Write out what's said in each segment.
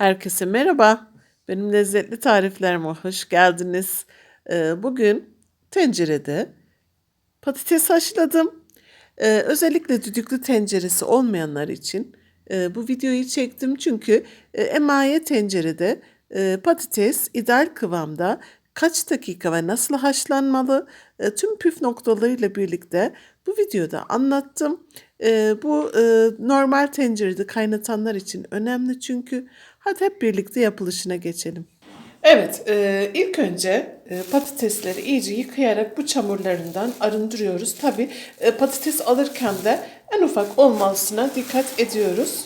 Herkese merhaba. Benim lezzetli tariflerime hoş geldiniz. Ee, bugün tencerede patates haşladım. Ee, özellikle düdüklü tenceresi olmayanlar için e, bu videoyu çektim çünkü e, emaye tencerede e, patates ideal kıvamda kaç dakika ve nasıl haşlanmalı e, tüm püf noktalarıyla birlikte bu videoda anlattım. E, bu e, normal tencerede kaynatanlar için önemli çünkü hadi hep birlikte yapılışına geçelim. Evet, e, ilk önce e, patatesleri iyice yıkayarak bu çamurlarından arındırıyoruz. Tabi patates alırken de en ufak olmasına dikkat ediyoruz.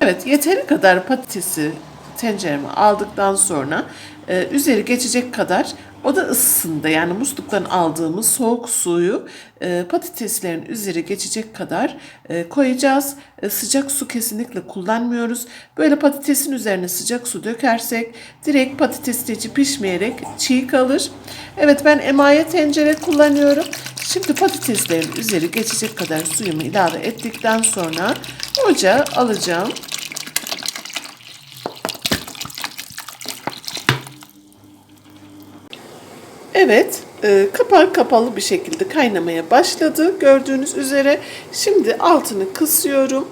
Evet, yeteri kadar patatesi tencereme aldıktan sonra e, üzeri geçecek kadar oda ısısında yani musluktan aldığımız soğuk suyu e, patateslerin üzeri geçecek kadar e, koyacağız. E, sıcak su kesinlikle kullanmıyoruz. Böyle patatesin üzerine sıcak su dökersek direkt patates içi pişmeyerek çiğ kalır. Evet ben emaye tencere kullanıyorum. Şimdi patateslerin üzeri geçecek kadar suyumu ilave ettikten sonra ocağa alacağım. Evet, e, kapağı kapalı bir şekilde kaynamaya başladı. Gördüğünüz üzere şimdi altını kısıyorum.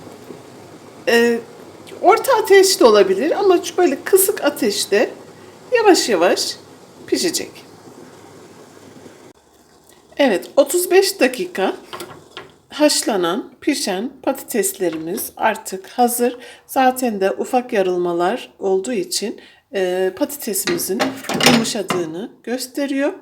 E, orta ateşte olabilir ama böyle kısık ateşte yavaş yavaş pişecek. Evet, 35 dakika haşlanan, pişen patateslerimiz artık hazır. Zaten de ufak yarılmalar olduğu için e, patatesimizin yumuşadığını gösteriyor.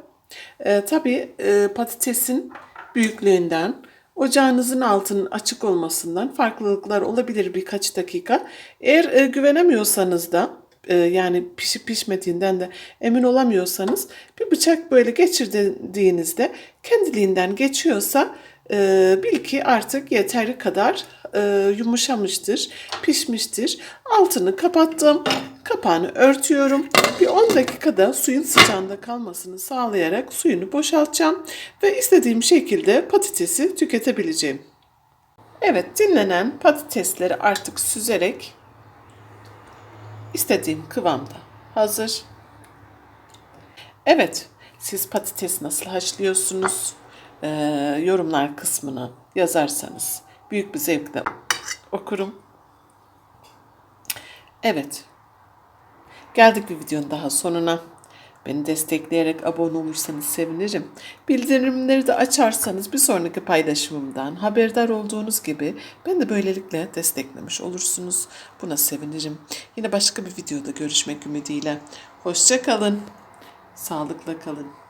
E, tabii e, patatesin büyüklüğünden, ocağınızın altının açık olmasından farklılıklar olabilir birkaç dakika. Eğer e, güvenemiyorsanız da e, yani pişip pişmediğinden de emin olamıyorsanız bir bıçak böyle geçirdiğinizde kendiliğinden geçiyorsa e, bil ki artık yeteri kadar e, yumuşamıştır, pişmiştir. Altını kapattım. Kapağını örtüyorum. Bir 10 dakikada suyun sıcağında kalmasını sağlayarak suyunu boşaltacağım ve istediğim şekilde patatesi tüketebileceğim. Evet, dinlenen patatesleri artık süzerek istediğim kıvamda hazır. Evet, siz patates nasıl haşlıyorsunuz? Ee, yorumlar kısmına yazarsanız büyük bir zevkle okurum. Evet, Geldik bir videonun daha sonuna. Beni destekleyerek abone olursanız sevinirim. Bildirimleri de açarsanız bir sonraki paylaşımımdan haberdar olduğunuz gibi ben de böylelikle desteklemiş olursunuz. Buna sevinirim. Yine başka bir videoda görüşmek ümidiyle. Hoşça kalın. Sağlıkla kalın.